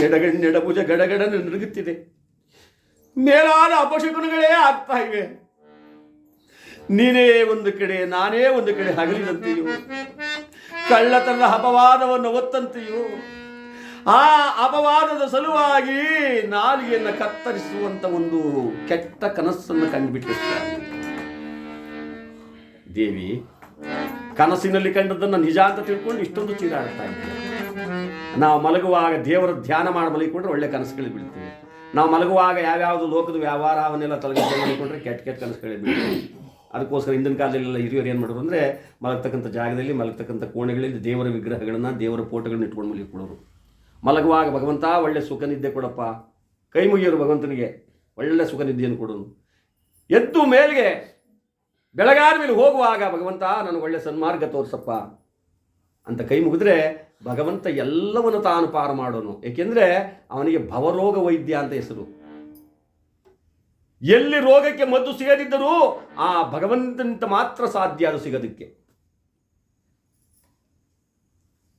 ಎಡಗಣ್ಣೆಡಭುಜ ಗಡಗಡನೆ ನಡುಗುತ್ತಿದೆ ಮೇಲಾದ ಅಪಶಕುನಗಳೇ ಆಗ್ತಾ ಇವೆ. ನೀನೇ ಒಂದು ಕಡೆ, ನಾನೇ ಒಂದು ಕಡೆ ಹಗಲಿದಂತೆಯೂ ಕಳ್ಳತನದ ಅಪವಾದವನ್ನು ಒತ್ತಂತೆಯೂ, ಆ ಅಪವಾದದ ಸಲುವಾಗಿ ನಾಲಿಗೆಯನ್ನು ಕತ್ತರಿಸುವಂತ ಒಂದು ಕೆಟ್ಟ ಕನಸನ್ನು ಕಂಡುಬಿಟ್ಟೆ ಸ್ವಾಮಿ. ದೇವಿ, ಕನಸಿನಲ್ಲಿ ಕಂಡದ್ದನ್ನು ನಿಜ ಅಂತ ತಿಳ್ಕೊಂಡು ಇಷ್ಟೊಂದು ಚೀರಾಡ್ತಾ ಇದ್ದೇವೆ ನಾವು ಮಲಗುವಾಗ ದೇವರ ಧ್ಯಾನ ಮಾಡಿ ಮಲಗಿಕೊಂಡ್ರೆ ಒಳ್ಳೆ ಕನಸುಗಳು ಬೀಳ್ತೀವಿ. ನಾವು ಮಲಗುವಾಗ ಯಾವ್ಯಾವುದು ಲೋಕದ ವ್ಯವಹಾರ ಅವನ್ನೆಲ್ಲ ತಲೆಗೆ ಕೆಟ್ಟ ಕೆಟ್ಟ ಕನಸುಗಳು ಬೀಳ್ತೀವಿ. ಅದಕ್ಕೋಸ್ಕರ ಹಿಂದಿನ ಕಾಲದಲ್ಲೆಲ್ಲ ಹಿರಿಯರು ಏನು ಮಾಡೋರು ಅಂದರೆ ಮಲಗ್ತಕ್ಕಂಥ ಜಾಗದಲ್ಲಿ ಮಲಗ್ತಕ್ಕಂಥ ಕೋಣೆಗಳಲ್ಲಿ ದೇವರ ವಿಗ್ರಹಗಳನ್ನು ದೇವರ ಫೋಟೋಗಳನ್ನ ಇಟ್ಕೊಂಡು ಮಲಗಿಕೊಳ್ಳೋರು. ಮಲಗುವಾಗ ಭಗವಂತ ಒಳ್ಳೆ ಸುಖ ನಿದ್ದೆ ಕೊಡಪ್ಪ. ಕೈ ಮುಗಿಯೋರು ಭಗವಂತನಿಗೆ ಒಳ್ಳೆ ಸುಖ ನಿದ್ದೆಯನ್ನು ಕೊಡೋನು. ಎದ್ದು ಮೇಲ್ಗೆ ಬೆಳಗಾದ ಮೇಲೆ ಹೋಗುವಾಗ ಭಗವಂತ, ನನಗೆ ಒಳ್ಳೆ ಸನ್ಮಾರ್ಗ ತೋರಿಸಪ್ಪ ಅಂತ ಕೈ ಮುಗಿದ್ರೆ ಭಗವಂತ ಎಲ್ಲವನ್ನು ತಾನು ಪಾರು ಮಾಡೋನು. ಏಕೆಂದ್ರೆ ಅವನಿಗೆ ಭವರೋಗ ವೈದ್ಯ ಅಂತ ಹೆಸರು. ಎಲ್ಲಿ ರೋಗಕ್ಕೆ ಮದ್ದು ಸಿಗದಿದ್ದರೂ ಆ ಭಗವಂತನಿಂದ ಮಾತ್ರ ಸಾಧ್ಯ ಅದು ಸಿಗೋದಕ್ಕೆ.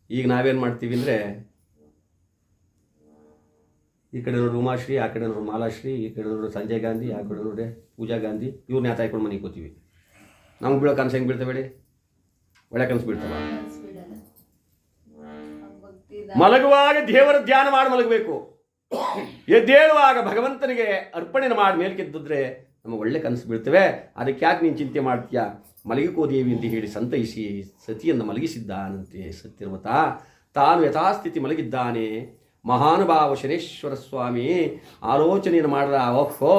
ಈಗ ನಾವೇನು ಮಾಡ್ತೀವಿ ಅಂದರೆ, ಈ ಕಡೆ ನೋಡ್ರಿ ಉಮಾಶ್ರೀ, ಆ ಕಡೆ ನೋಡ್ರಿ ಮಾಲಾಶ್ರೀ, ಈ ಕಡೆ ನೋಡ್ರಿ ಸಂಜಯ್ ಗಾಂಧಿ, ಆ ಕಡೆ ನೋಡಿ ಪೂಜಾ ಗಾಂಧಿ ಇವ್ರನ್ನ ಯಾತಾಯ್ಕೊಂಡು ಮನೆಗೆ ಕೂತೀವಿ ನಮ್ಗೆ ಬೀಳೋ ಕನಸು ಹೆಂಗೆ ಬೀಳ್ತವೆ ಹೇಳಿ? ಒಳ್ಳೆ ಕನಸು ಬೀಳ್ತವ. ಮಲಗುವಾಗ ದೇವರ ಧ್ಯಾನ ಮಾಡಿ ಮಲಗಬೇಕು. ಎದ್ದೇಳುವಾಗ ಭಗವಂತನಿಗೆ ಅರ್ಪಣೆ ಮಾಡಿ ಮೇಲ್ಕೆದ್ದಿದ್ರೆ ನಮಗೆ ಒಳ್ಳೆ ಕನಸು ಬೀಳ್ತವೆ. ಅದಕ್ಕೆ ಯಾಕೆ ನೀನು ಚಿಂತೆ ಮಾಡ್ತೀಯ? ಮಲಗಿಕೋ ದೇವಿ ಅಂತ ಹೇಳಿ ಸಂತೈಸಿ ಸತಿಯನ್ನು ಮಲಗಿಸಿದ್ದಾನಂತೆ ಸತ್ಯರ್ವತ ತಾನು ಯಥಾಸ್ಥಿತಿ ಮಲಗಿದ್ದಾನೆ. ಮಹಾನುಭಾವ ಶನೇಶ್ವರ ಸ್ವಾಮಿ, ಆಲೋಚನೆಯನ್ನು ಮಾಡಿದ ಓಹೋ,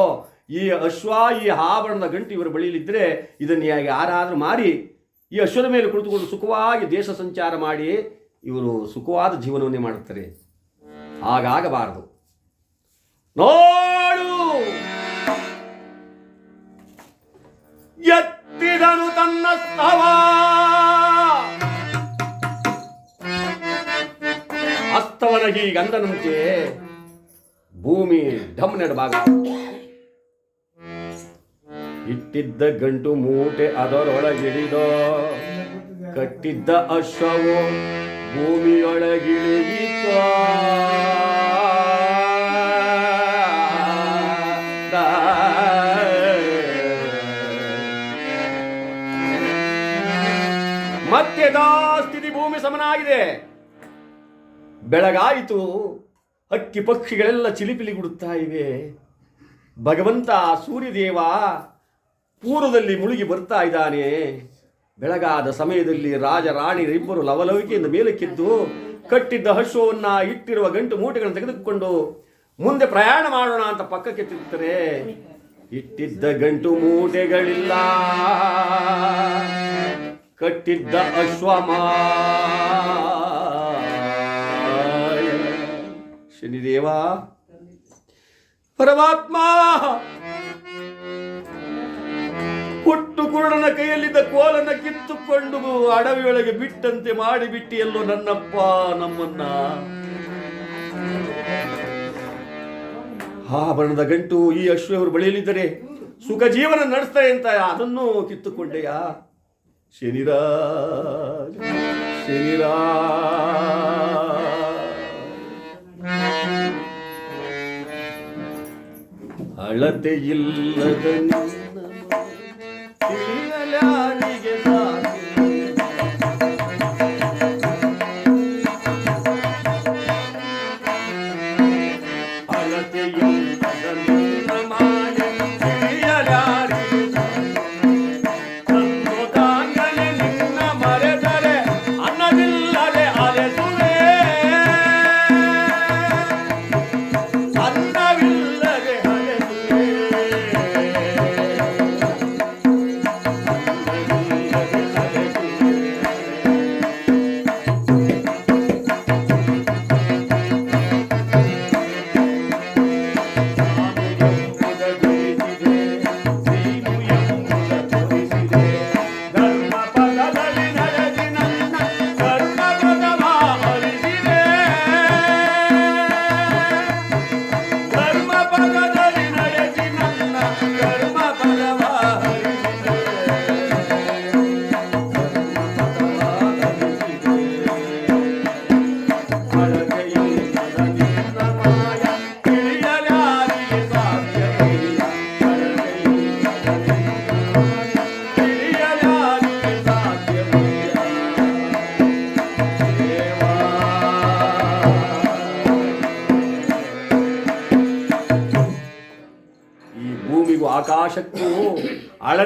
ಈ ಅಶ್ವ, ಈ ಆಭರಣದ ಗಂಟು ಇವರ ಬಳಿಯಲ್ಲಿದ್ದರೆ ಇದನ್ನು ಯಾರಾದರೂ ಮಾರಿ ಈ ಅಶ್ವದ ಮೇಲೆ ಕುಳಿತುಕೊಂಡು ಸುಖವಾಗಿ ದೇಶ ಸಂಚಾರ ಮಾಡಿ ಇವರು ಸುಖವಾದ ಜೀವನವನ್ನೇ ಮಾಡುತ್ತಾರೆ. ಹಾಗಾಗಬಾರದು. ನೋಡು! ಎತ್ತಿದನು ತನ್ನ ಸ್ತವ ಅಸ್ತವನ ಹೀಗಂದನಂತೆ ಭೂಮಿ ಢಮ್ ನೆಡಬಾಗ. ಇಟ್ಟಿದ್ದ ಗಂಟು ಮೂಟೆ ಅದರೊಳಗಿಡಿದ ಕಟ್ಟಿದ್ದ ಅಶ್ವವು ಭೂಮಿಯೊಳಗಿಳಿಯಿತ ಮತ್ತೆ ಸ್ಥಿತಿ ಭೂಮಿ ಸಮನಾಗಿದೆ. ಬೆಳಗಾಯಿತು, ಹಕ್ಕಿ ಪಕ್ಷಿಗಳೆಲ್ಲ ಚಿಲಿಪಿಲಿಗುಡುತ್ತಾ ಇವೆ. ಭಗವಂತ ಸೂರ್ಯದೇವ ಪೂರ್ವದಲ್ಲಿ ಮುಳುಗಿ ಬರ್ತಾ ಇದ್ದಾನೆ. ಬೆಳಗಾದ ಸಮಯದಲ್ಲಿ ರಾಜ ರಾಣಿಯರಿಬ್ಬರು ಲವಲವಿಕೆಯಿಂದ ಮೇಲಕ್ಕೆದ್ದು ಕಟ್ಟಿದ್ದ ಹಸುವನ್ನ ಇಟ್ಟಿರುವ ಗಂಟು ಮೂಟೆಗಳನ್ನು ತೆಗೆದುಕೊಂಡು ಮುಂದೆ ಪ್ರಯಾಣ ಮಾಡೋಣ ಅಂತ ಪಕ್ಕಕ್ಕೆ ತಿರುತ್ತಾರೆ ಇಟ್ಟಿದ್ದ ಗಂಟು ಮೂಟೆಗಳಿಲ್ಲ. ಕಟ್ಟಿದ್ದ ಅಶ್ವಮ ಶನಿದೇವ, ಪರಮಾತ್ಮ. ಹುಟ್ಟು ಕುರುಡನ ಕೈಯಲ್ಲಿದ್ದ ಕೋಲನ್ನ ಕಿತ್ತುಕೊಂಡು ಅಡವಿಯೊಳಗೆ ಬಿಟ್ಟಂತೆ ಮಾಡಿಬಿಟ್ಟಿಯಲ್ಲೋ ನನ್ನಪ್ಪ, ನಮ್ಮನ್ನ. ಆಭರಣದ ಗಂಟು ಈ ಅಶ್ವವರು ಬಳಿಯಲಿದ್ದರೆ ಸುಖ ಜೀವನ ನಡೆಸ್ತಾರೆ ಅಂತ ಅದನ್ನು ಕಿತ್ತುಕೊಂಡೆಯಾ? ಶನಿರ ಅಳತೆ ಇಲ್ಲದ ನಿನ್ನ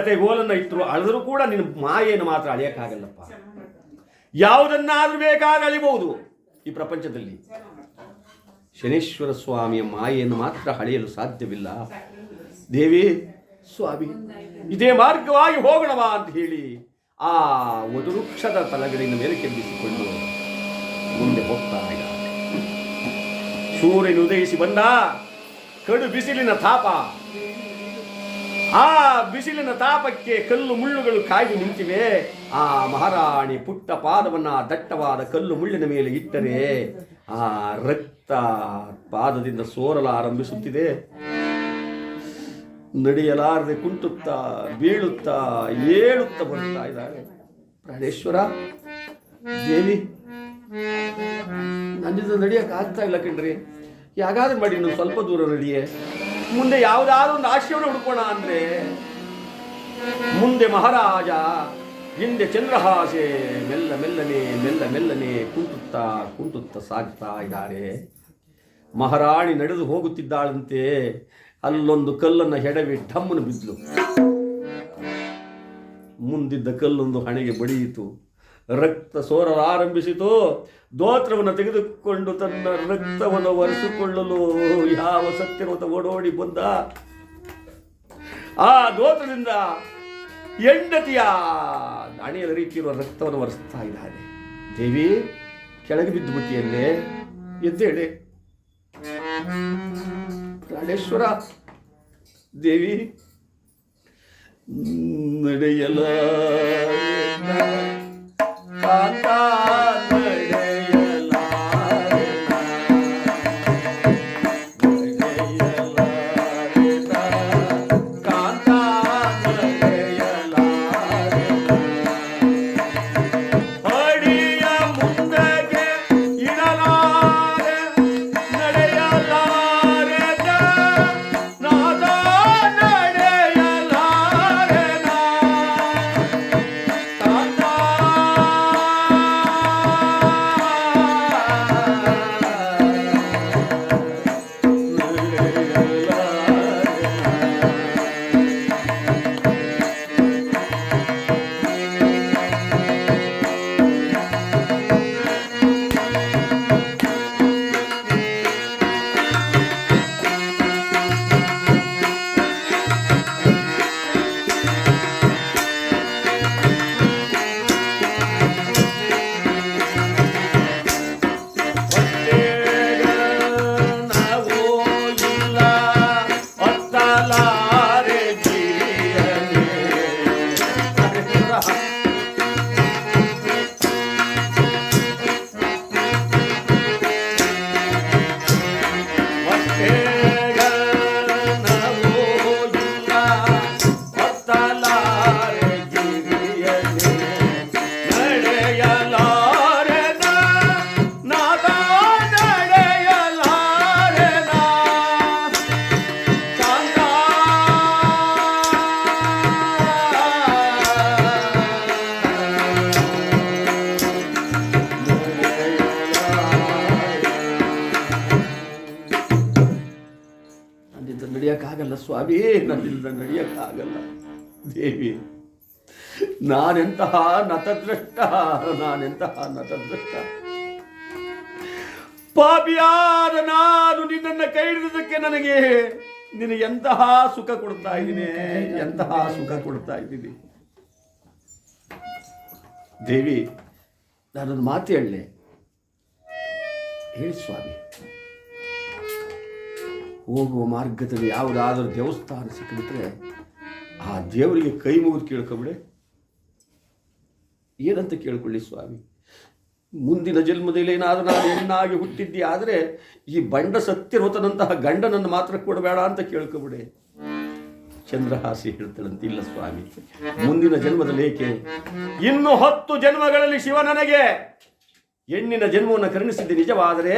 ಅಳತೆಗೋಲನ್ನ ಇಟ್ಟರು ಅಳೆದರೂ ಕೂಡ ನಿನ್ನ ಮಾಯೆಯನ್ನು ಮಾತ್ರ ಅಳೆಯಕ್ಕಾಗಲ್ಲಪ್ಪ. ಯಾವುದನ್ನಾದರೂ ಬೇಕಾಗ ಅಳಿಬಹುದು ಈ ಪ್ರಪಂಚದಲ್ಲಿ. ಶನೇಶ್ವರ ಸ್ವಾಮಿಯ ಮಾಯೆಯನ್ನು ಮಾತ್ರ ಅಳೆಯಲು ಸಾಧ್ಯವಿಲ್ಲ. ದೇವಿ ಸ್ವಾಮಿ, ಇದೇ ಮಾರ್ಗವಾಗಿ ಹೋಗೋಣವಾ ಅಂತ ಹೇಳಿ ಆ ವೃಕ್ಷದ ತಲಗಡೆಯಿಂದ ಮೇಲೆ ಕೆಬ್ಬಿಸಿಕೊಂಡು ಮುಂದೆ ಹೋಗ್ತಾ ಇದ್ದ. ಸೂರ್ಯನು ಉದಯಿಸಿ ಬಂದ ಕಡು ಬಿಸಿಲಿನ ತಾಪ. ಆ ಬಿಸಿಲಿನ ತಾಪಕ್ಕೆ ಕಲ್ಲು ಮುಳ್ಳುಗಳು ಕಾಯ್ದು ನಿಂತಿವೆ. ಆ ಮಹಾರಾಣಿ ಪುಟ್ಟ ಪಾದವನ್ನ ದಟ್ಟವಾದ ಕಲ್ಲು ಮುಳ್ಳಿನ ಮೇಲೆ ಇಟ್ಟರೆ ಆ ರಕ್ತ ಪಾದದಿಂದ ಸೋರಲು ಆರಂಭಿಸುತ್ತಿದೆ. ನಡೆಯಲಾರದೆ ಕುಂಟುತ್ತಾ, ಬೀಳುತ್ತಾ, ಏಳುತ್ತಾ ಬರ್ತಾ ಇದ್ದಾರೆ. ಪ್ರಾಣೇಶ್ವರ, ದೇವಿ, ನನ್ನಿಂದ ನಡೆಯಕ್ಕೆ ಆಗ್ತಾ ಇಲ್ಲ ಕಣ್ರಿ. ಯಾಗಾದ್ರೂ ಮಾಡಿ ಇನ್ನೊಂದು ಸ್ವಲ್ಪ ದೂರ ನಡಿಯೇ. ಮುಂದೆ ಯಾವುದಾದ್ರು ಒಂದು ಆಶಯವನ್ನು ಹುಡುಕೋಣ ಅಂದ್ರೆ, ಮುಂದೆ ಮಹಾರಾಜ, ಹಿಂದೆ ಚಂದ್ರಹಾಸೆ ಮೆಲ್ಲ ಮೆಲ್ಲನೆ ಮೆಲ್ಲ ಮೆಲ್ಲನೆ ಕುಂಟುತ್ತಾ ಕುಂಟುತ್ತಾ ಸಾಗ್ತಾ ಇದ್ದಾರೆ ಮಹಾರಾಣಿ ನಡೆದು ಹೋಗುತ್ತಿದ್ದಾಳಂತೆ. ಅಲ್ಲೊಂದು ಕಲ್ಲನ್ನು ಹೆಡವಿ ಢಮ್ಮನ್ನು ಬಿದ್ದಲು ಮುಂದಿದ್ದ ಕಲ್ಲೊಂದು ಹಣೆಗೆ ಬಡಿಯಿತು. ರಕ್ತ ಸೋರಲಾರಂಭಿಸಿತು ದೋತ್ರವನ್ನು ತೆಗೆದುಕೊಂಡು ತನ್ನ ರಕ್ತವನ್ನು ಒರೆಸಿಕೊಳ್ಳಲು ಯಾವ ಸತ್ಯವಂತ ಓಡೋಡಿ ಬಂದ? ಆ ದೋತ್ರದಿಂದ ಹೆಂಡತಿಯ ಹಣೆಯ ರೀತಿಯಿರುವ ರಕ್ತವನ್ನು ಒರೆಸ್ತಾ ಇದ್ದಾನೆ. ದೇವಿ, ಕೆಳಗೆ ಬಿದ್ದು ಬಿಟ್ಟಿಯಲ್ಲೇ ಎದ್ದೇಳೆ ಪ್ರಾಣೇಶ್ವರ, ದೇವಿ ನಡೆಯಲ ਕਾਤਾ ಸ್ವಾಮಿ ನನ್ನಿಂದ ನಡೆಯಕ್ಕಾಗಲ್ಲ. ದೇವಿ, ನಾನೆಂತಹ ನತದೃಷ್ಟ ನಾನೆಂತಹ ನತದೃಷ್ಟ ಪಾಪಿಯಾದ ನಾನು ನಿನ್ನನ್ನು ಕೈ ಹಿಡಿದಕ್ಕೆ ನನಗೆ ನಿನಗೆ ಎಂತಹ ಸುಖ ಕೊಡ್ತಾ ಇದ್ದೀನಿ? ಎಂತಹ ಸುಖ ಕೊಡ್ತಾ ಇದ್ದೀನಿ? ದೇವಿ, ನಾನೊಂದು ಮಾತು ಹೇಳಲೆ ಹೇಳಿ ಸ್ವಾಮಿ. ಹೋಗುವ ಮಾರ್ಗದಲ್ಲಿ ಯಾವುದಾದ್ರೂ ದೇವಸ್ಥಾನ ಸಿಕ್ಕಿಬಿಟ್ರೆ ಆ ದೇವರಿಗೆ ಕೈ ಮುಗಿದು ಕೇಳ್ಕೊಬಿಡೆ. ಏನಂತ ಕೇಳ್ಕೊಳ್ಳಿ ಸ್ವಾಮಿ? ಮುಂದಿನ ಜನ್ಮದಲ್ಲಿ ಏನಾದರೂ ನಾನು ಹೆಣ್ಣಾಗಿ ಹುಟ್ಟಿದ್ದೆ ಆದರೆ ಈ ಬಂಡ ಸತ್ಯರೋತನಂತಹ ಗಂಡನನ್ನು ಮಾತ್ರ ಕೊಡಬೇಡ ಅಂತ ಕೇಳ್ಕೊಬಿಡೆ. ಚಂದ್ರಹಾಸಿ ಹೇಳ್ತಾಳಂತಿಲ್ಲ ಸ್ವಾಮಿ. ಮುಂದಿನ ಜನ್ಮದಲ್ಲಿ ಏಕೆ? ಇನ್ನು ಹತ್ತು ಜನ್ಮಗಳಲ್ಲಿ ಶಿವ ನನಗೆ. ಹೆಣ್ಣಿನ ಜನ್ಮವನ್ನು ಕರುಣಿಸಿದ್ದೆ ನಿಜವಾದರೆ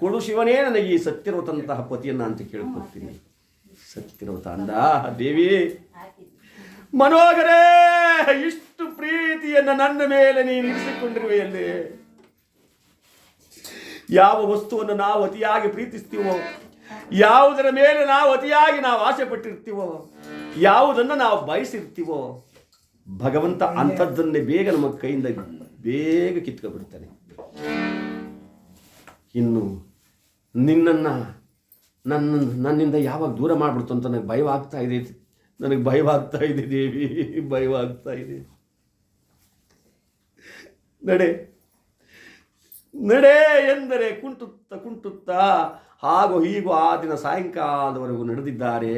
ಕೊಡು ಶಿವನೇ ನನಗೆ ಈ ಸತ್ಯರೋತಂತಹ ಪತಿಯನ್ನು ಅಂತ ಕೇಳಿಕೊಡ್ತೀನಿ. ಸತ್ಯರೋತ ಅಂದ. ದೇವಿ. ಮನೋಗರೇ ಇಷ್ಟು ಪ್ರೀತಿಯನ್ನು ನನ್ನ ಮೇಲೆ ನೀನು ಇರಿಸಿಕೊಂಡಿರುವೆಯಲ್ಲಿ. ಯಾವ ವಸ್ತುವನ್ನು ನಾವು ಅತಿಯಾಗಿ ಪ್ರೀತಿಸ್ತೀವೋ, ಯಾವುದರ ಮೇಲೆ ನಾವು ಅತಿಯಾಗಿ ನಾವು ಆಸೆ ಪಟ್ಟಿರ್ತೀವೋ ಯಾವುದನ್ನು ನಾವು ಬಯಸಿರ್ತೀವೋ, ಭಗವಂತ ಅಂಥದ್ದನ್ನೇ ಬೇಗ ನಮ್ಮ ಕೈಯಿಂದ ಬೇಗ ಕಿತ್ಕೊಬಿಡ್ತಾನೆ. ಇನ್ನು ನಿನ್ನನ್ನು ನನ್ನ ನನ್ನಿಂದ ಯಾವಾಗ ದೂರ ಮಾಡಿಬಿಡ್ತು ಅಂತ ನನಗೆ ಭಯವಾಗ್ತಾ ಇದೆ. ನನಗೆ ಭಯವಾಗ್ತಾ ಇದೆ ದೇವಿ, ಭಯವಾಗ್ತಾ ಇದೆ. ನಡೆ ನಡೆ ಎಂದರೆ ಕುಂಟುತ್ತ ಕುಂಟುತ್ತಾ, ಹಾಗೂ ಹೀಗೂ ಆ ದಿನ ಸಾಯಂಕಾಲದವರೆಗೂ ನಡೆದಿದ್ದಾರೆ.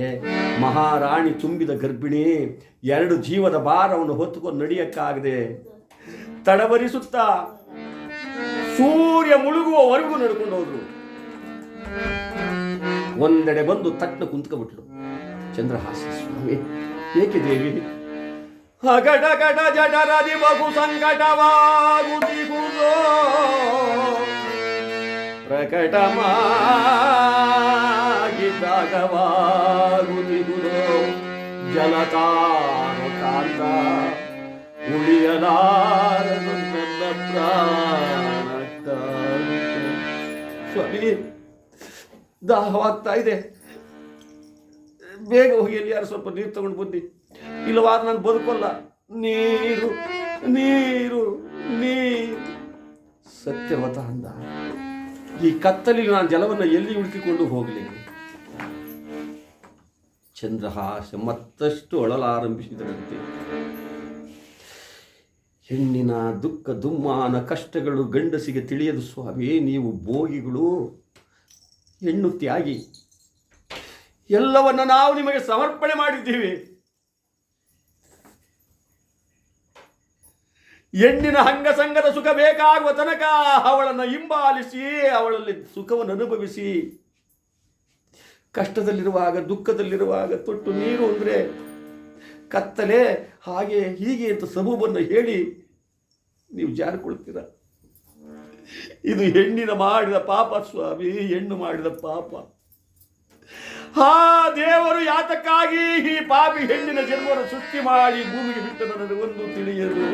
ಮಹಾರಾಣಿ ತುಂಬಿದ ಗರ್ಭಿಣಿ ಎರಡು ಜೀವದ ಭಾರವನ್ನು ಹೊತ್ತುಕೊಂಡು ನಡೆಯಕ್ಕಾಗದೆ ತಡವರಿಸುತ್ತಾ ಸೂರ್ಯ ಮುಳುಗುವವರೆಗೂ ನಡ್ಕೊಂಡು ಹೋದ್ರು. ಒಂದೆಡೆ ಬಂದು ತಟ್ಟ ಕುಂತ್ಕೊಬಿಟ್ಲು ಚಂದ್ರಹಾಸ ಸ್ವಾಮಿ, ಏಕೆ ದೇವಿ? ಹಗಡ ಗಡ ಜಡರದಿ ಬಹು ಸಂಕಟವಾಗುತ್ತಿಗುವುದೋ ಪ್ರಕಟಮಾಗಿದ್ದಾಗವಾಗುತ್ತಿಗುವುದೋ ಜಲತಾನು ದಾಹವಾಗ್ತಾ ಇದೆ. ಬೇಗ ಹೋಗಿ ಎಲ್ಲಿ ಯಾರು ಸ್ವಲ್ಪ ನೀರು ತಗೊಂಡು ಬನ್ನಿ. ಇಲ್ಲವಾದ ನಾನು ಬದುಕೋಲ್ಲ. ನೀರು ನೀರು ನೀರು. ಸತ್ಯವತ ಅಂದ. ಈ ಕತ್ತಲಿ ನಾನು ಜಲವನ್ನು ಎಲ್ಲಿ ಹುಡುಕಿಕೊಂಡು ಹೋಗಲಿ? ಚಂದ್ರಹಾಸ ಮತ್ತಷ್ಟು ಅಳಲಾರಂಭಿಸಿದರಂತೆ. ಹೆಣ್ಣಿನ ದುಃಖ ದುಮ್ಮಾನ ಕಷ್ಟಗಳು ಗಂಡಸಿಗೆ ತಿಳಿಯದು ಸ್ವಾಮಿ, ನೀವು ಭೋಗಿಗಳು. ಹೆಣ್ಣು ತ್ಯಾಗಿ ಎಲ್ಲವನ್ನ ನಾವು ನಿಮಗೆ ಸಮರ್ಪಣೆ ಮಾಡಿದ್ದೀವಿ. ಹೆಣ್ಣಿನ ಹಂಗಸಂಗದ ಸುಖ ಬೇಕಾಗುವ ತನಕ ಅವಳನ್ನು ಹಿಂಬಾಲಿಸಿ, ಅವಳಲ್ಲಿ ಸುಖವನ್ನು ಅನುಭವಿಸಿ. ಕಷ್ಟದಲ್ಲಿರುವಾಗ, ದುಃಖದಲ್ಲಿರುವಾಗ ತೊಟ್ಟು ನೀರು ಅಂದರೆ ಕತ್ತಲೆ, ಹಾಗೆ ಹೀಗೆ ಅಂತ ಸಬೂಬನ್ನು ಹೇಳಿ ನೀವು ಜಾರಿಕೊಳ್ತೀರ? ಇದು ಹೆಣ್ಣಿನ ಮಾಡಿದ ಪಾಪ ಸ್ವಾಮಿ ಹೆಣ್ಣು ಮಾಡಿದ ಪಾಪ. ಹಾ ದೇವರು ಯಾತಕ್ಕಾಗಿ ಈ ಪಾಪಿ ಹೆಣ್ಣಿನ ಜನ್ಮವನ್ನು ಸೃಷ್ಟಿ ಮಾಡಿ ಭೂಮಿಗೆ ಬಿಟ್ಟು ನನಗೆ ಒಂದು ತಿಳಿಯದು.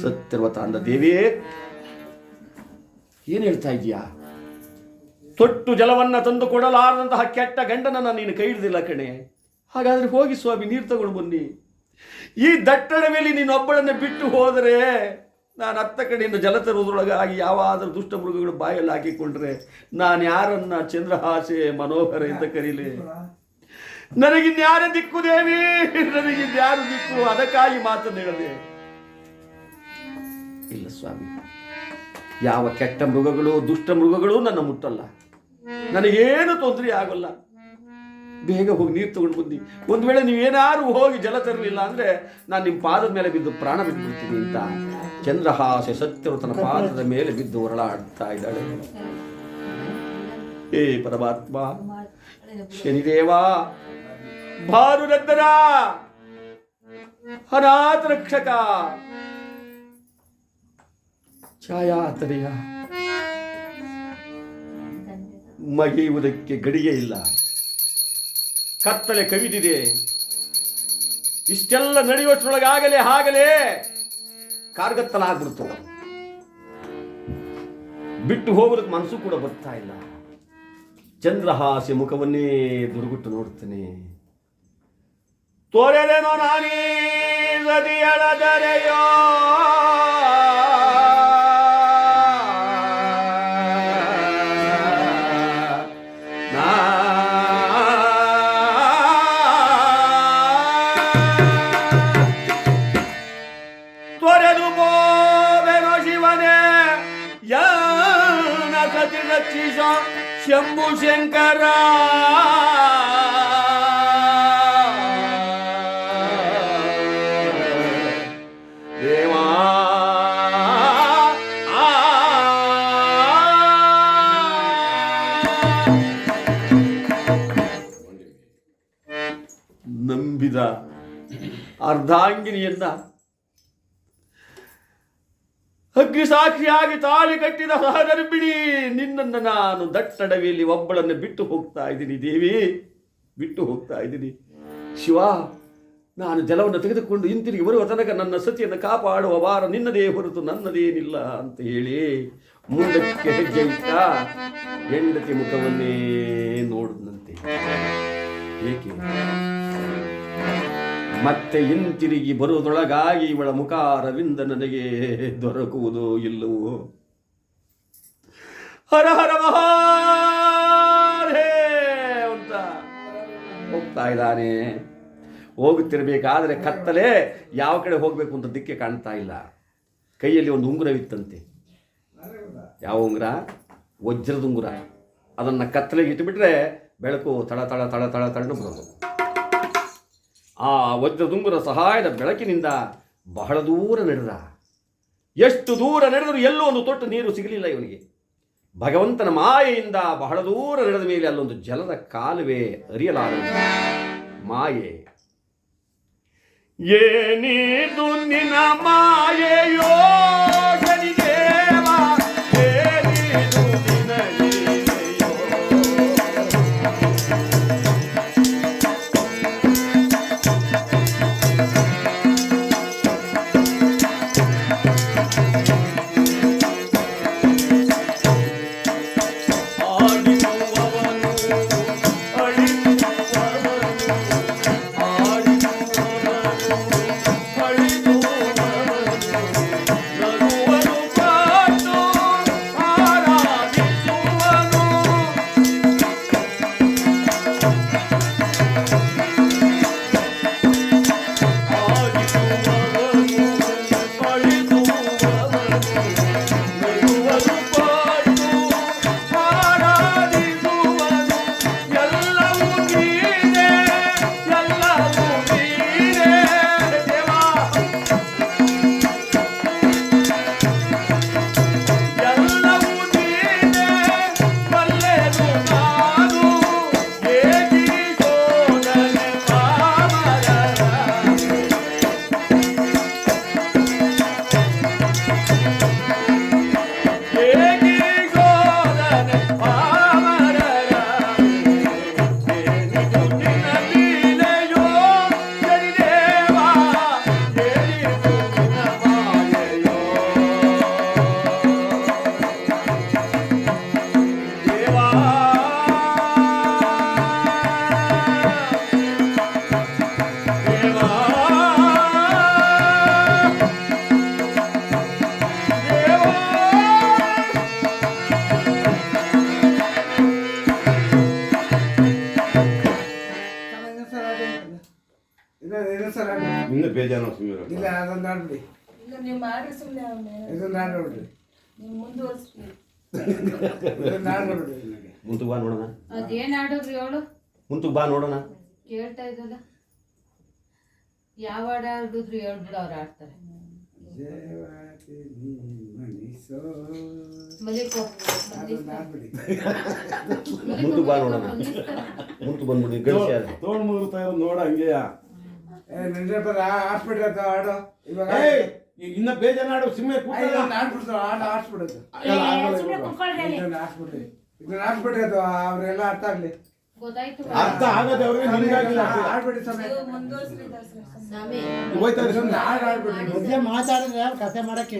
ಸತ್ತಿರುವ ತಾಂದ ದೇವಿಯೇ ಏನು ಹೇಳ್ತಾ ಇದೀಯಾ ತೊಟ್ಟು ಜಲವನ್ನ ತಂದು ಕೊಡಲಾರದಂತಹ ಕೆಟ್ಟ ಗಂಡನನ್ನು ನೀನು ಕೈ ಹಿಡಿದಿಲ್ಲ ಕಣೆ. ಹಾಗಾದ್ರೆ ಹೋಗಿ ಸ್ವಾಮಿ, ನೀರು ತಗೊಂಡು ಬನ್ನಿ. ಈ ದಟ್ಟಣ ಮೇಲೆ ನೀನೊಬ್ಬಳನ್ನ ಬಿಟ್ಟು ಹೋದರೆ ನಾನು ಅತ್ತ ಕಡೆಯಿಂದ ಜಲ ತರುವುದರೊಳಗಾಗಿ ಯಾವಾದರೂ ದುಷ್ಟ ಮೃಗಗಳು ಬಾಯಲ್ಲಿ ಹಾಕಿಕೊಂಡ್ರೆ ನಾನು ಯಾರನ್ನ ಚಂದ್ರಹಾಸೆ ಮನೋಹರ ಅಂತ ಕರೀಲಿ? ನನಗಿನ್ಯಾರ ದಿಕ್ಕು ದೇವಿ ನನಗಿನ್ಯಾರು ದಿಕ್ಕು? ಅದಕ್ಕಾಗಿ ಮಾತನ್ನು ಹೇಳದೆ ಇಲ್ಲ ಸ್ವಾಮಿ, ಯಾವ ಕೆಟ್ಟ ಮೃಗಗಳು ದುಷ್ಟ ಮೃಗಗಳು ನನ್ನ ಮುಟ್ಟಲ್ಲ ನನಗೇನು ತೊಂದರೆ ಆಗೋಲ್ಲ. ಬೇಗ ಹೋಗಿ ನೀರು ತಗೊಂಡು ಬಂದು ಒಂದು ವೇಳೆ ನೀವೇನಾದ್ರು ಹೋಗಿ ಜಲ ತರಲಿಲ್ಲ ಅಂದ್ರೆ ನಾನು ನಿಮ್ಮ ಪಾದದ ಮೇಲೆ ಬಿದ್ದು ಪ್ರಾಣ ಬಿಟ್ಬಿಡ್ತೀನಿ ಅಂತ. ಚಂದ್ರಹಾಸೆ ಸತ್ಯವ್ರತನ ಪಾದದ ಮೇಲೆ ಬಿದ್ದು ಹೊರಳಾಡ್ತಾ ಇದ್ದಾಳೆ. ಏ ಪರಮಾತ್ಮ, ಶನಿದೇವ ಭಾನುರಂದನ ಅನಾಥ ರಕ್ಷಕ ಛಾಯಾತನೆಯ ಮಗೆಯುವುದಕ್ಕೆ ಗಡಿಗೆ ಇಲ್ಲ. ಕತ್ತಲೆ ಕವಿದಿದೆ. ಇಷ್ಟೆಲ್ಲ ನಡೆಯುವಷ್ಟರೊಳಗಾಗಲೇ ಆಗಲೇ ಕಾರ್ಗತ್ತಲಾಗ್ಬಿಡ್ತು. ಬಿಟ್ಟು ಹೋಗೋದಕ್ಕೆ ಮನಸ್ಸು ಕೂಡ ಬರ್ತಾ ಇಲ್ಲ. ಚಂದ್ರಹಾಸ್ಯ ಮುಖವನ್ನೇ ದುರುಗುಟ್ಟು ನೋಡ್ತಾನೆ. ತೋರೆದೇನೋ ನಾನೀ ಸದಿಯಳದರೆಯೋ ನಾ ಶಂಭು ಶಂಕರ ನಂಬಿದ ಅರ್ಧಾಂಗಿನಿಯನ್ನ ಸಾಕ್ಷಿಯಾಗಿ ತಾಳಿ ಕಟ್ಟಿದ ಸಹಗರ್ಭಿಣಿ ನಿನ್ನನ್ನು ನಾನು ದಟ್ಟಡವಿಯಲ್ಲಿ ಒಬ್ಬಳನ್ನು ಬಿಟ್ಟು ಹೋಗ್ತಾ ಇದ್ದೀನಿ ದೇವಿ. ಬಿಟ್ಟು ಹೋಗ್ತಾ ಇದ್ದೀನಿ. ಶಿವ, ನಾನು ಜಲವನ್ನು ತೆಗೆದುಕೊಂಡು ಹಿಂತಿರುಗಿ ಬರುವ ತನಕ ನನ್ನ ಸತಿಯನ್ನು ಕಾಪಾಡುವ ವಾರ ನಿನ್ನದೇ ಹೊರತು ನನ್ನದೇನಿಲ್ಲ ಅಂತ ಹೇಳಿ ಮುಂದಕ್ಕೆ ಹೆಜ್ಜೆ ಹೆಂಡತಿ ಮುಖವನ್ನೇ ನೋಡಿದಂತೆ ಏಕೆ? ಮತ್ತೆ ಹಿಂತಿರುಗಿ ಬರುವುದೊಳಗಾಗಿ ಇವಳ ಮುಖಾರವಿಂದ ನನಗೆ ದೊರಕುವುದೋ ಇಲ್ಲವೋ ಹರ ಹರ ಅಂತ ಹೋಗ್ತಾ ಇದ್ದಾನೆ. ಹೋಗುತ್ತಿರಬೇಕಾದ್ರೆ ಕತ್ತಲೆ ಯಾವ ಕಡೆ ಹೋಗಬೇಕು ಅಂತ ದಿಕ್ಕೆ ಕಾಣ್ತಾ ಇಲ್ಲ. ಕೈಯಲ್ಲಿ ಒಂದು ಉಂಗುರವಿತ್ತಂತೆ. ಯಾವ ಉಂಗುರ? ವಜ್ರದ ಉಂಗುರ. ಅದನ್ನು ಕತ್ತಲೆಗೆ ಇಟ್ಟುಬಿಟ್ರೆ ಬೆಳಕು ತಳ ತಳ ತಳ ತಳ ತಳ್ಳು ಬರೋದು. ಆ ವಜ್ರದುಂಗುರ ಸಹಾಯದ ಬೆಳಕಿನಿಂದ ಬಹಳ ದೂರ ನಡೆದ. ಎಷ್ಟು ದೂರ ನಡೆದರೂ ಎಲ್ಲೋ ಒಂದು ತೊಟ್ಟು ನೀರು ಸಿಗಲಿಲ್ಲ ಇವನಿಗೆ. ಭಗವಂತನ ಮಾಯೆಯಿಂದ ಬಹಳ ದೂರ ನಡೆದ ಮೇಲೆ ಅಲ್ಲೊಂದು ಜಲದ ಕಾಲುವೆ ಅರಿಯಲಾರದು ಮಾಯೆ. ಏನಿದು ನಿನ್ನ ಮಾಯೆಯೋ? ಇಲ್ಲ ನೀವು ಮಾಡ್ರಿ ಸುಮ್ಮನೆ ನೀವು ಇದೊಂದು ಆಡ್ಬಿಡ್ರಿ ಮುಂತಕ್ಕೆ ಬಾ ನೋಡೋಣ. ಅದೇನು ಆಡೋದ್ರಿ ಅವಳು? ಮುಂತು ಬಾ ನೋಡೋಣ. ಕೇಳ್ತಾ ಇದ್ದಲ್ಲ. ಯಾವ ಹಾಡು ಆಡಿದ್ರು ಹೇಳ್ಬಿಡು ಅವ್ರು ಆಡ್ತಾರೆ. ಮನಿಸೋ ಮಲಿಕೋ ಮುಂದಕ್ಕೆ ಬಾ ನೋಡೋಣ. ಮುಂತು ಬಂದ್ಬಿಡಿ ಗಳಿಸಿ ತೋಳ್ ಮುಗಿರ್ತಾ ಇರೋದು ನೋಡ ಹಂಗೆಯ? ಆಡ್ಬಿಡ್ರಿ ಅದು ಆಡು. ಇವಾಗ ಏಯ್ ಈಗ ಇನ್ನ ಬೇಜಾರು ಸುಮ್ಮನೆ ಆಡ್ಬಿಡ್ತು ಆಟ ಆಡ್ಸ್ಬಿಡೋದು. ಇದೊಂದು ಆಡ್ಸ್ಬಿಡ್ರಿ. ಇದನ್ನ ಅದು ಅವರೆಲ್ಲ ಅರ್ಥ ಆಗ್ಲಿ. ಗೊತ್ತಾಯ್ತು. ಅರ್ಥ ಆಗದೆ ಅವ್ರಿಗೆ ಆಡ್ಬಿಡಿ ಸಮಯ. ಹೋಯ್ತಾ ಮಾತಾಡಿದ್ರೆ ಕಥೆ ಮಾಡಕ್ಕೆ